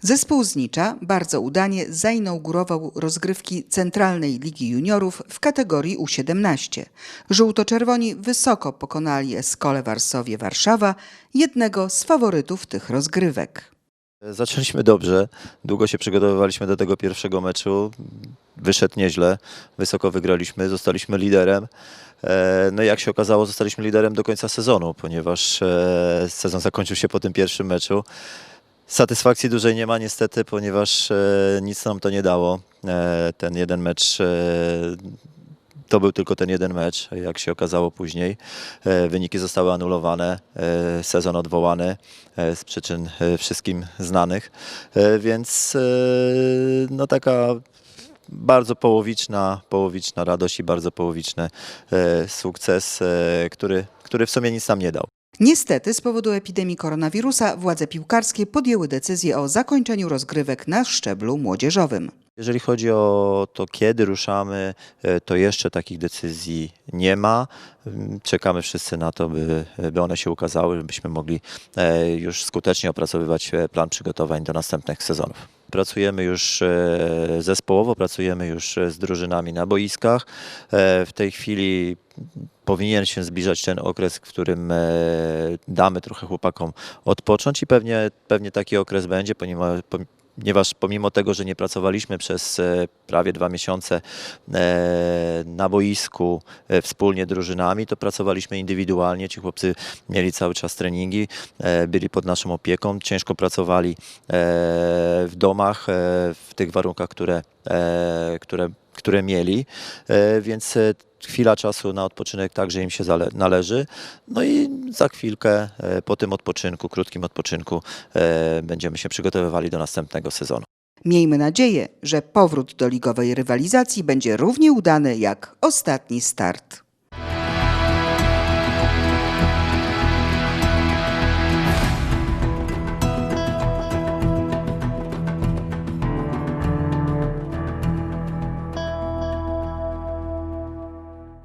Zespół Znicza bardzo udanie zainaugurował rozgrywki Centralnej Ligi Juniorów w kategorii U17. Żółto-czerwoni wysoko pokonali Eskolę Warsowie Warszawa, jednego z faworytów tych rozgrywek. Zaczęliśmy dobrze. Długo się przygotowywaliśmy do tego pierwszego meczu. Wyszedł nieźle. Wysoko wygraliśmy, zostaliśmy liderem. E, No i jak się okazało, zostaliśmy liderem do końca sezonu, ponieważ e, sezon zakończył się po tym pierwszym meczu. Satysfakcji dużej nie ma niestety, ponieważ e, nic nam to nie dało. E, Ten jeden mecz e, to był tylko ten jeden mecz, jak się okazało później. Wyniki zostały anulowane, sezon odwołany z przyczyn wszystkim znanych, więc no taka bardzo połowiczna, połowiczna radość i bardzo połowiczny sukces, który, który w sumie nic nam nie dał. Niestety z powodu epidemii koronawirusa władze piłkarskie podjęły decyzję o zakończeniu rozgrywek na szczeblu młodzieżowym. Jeżeli chodzi o to, kiedy ruszamy, e, to jeszcze takich decyzji nie ma. Mm, Czekamy wszyscy na to, by, by one się ukazały, żebyśmy mogli e, już skutecznie opracowywać e, plan przygotowań do następnych sezonów. Pracujemy już e, zespołowo, pracujemy już e, z drużynami na boiskach. E, W tej chwili powinien się zbliżać ten okres, w którym damy trochę chłopakom odpocząć i pewnie, pewnie taki okres będzie, ponieważ, ponieważ pomimo tego, że nie pracowaliśmy przez e, prawie dwa miesiące e, na boisku e, wspólnie drużynami, to pracowaliśmy indywidualnie. Ci chłopcy mieli cały czas treningi, byli pod naszą opieką, ciężko pracowali w domach, w tych warunkach, które, które, które mieli, więc chwila czasu na odpoczynek także im się należy. No i za chwilkę e, po tym odpoczynku, krótkim odpoczynku, e, będziemy się przygotowywali do następnego sezonu. Miejmy nadzieję, że powrót do ligowej rywalizacji będzie równie udany jak ostatni start.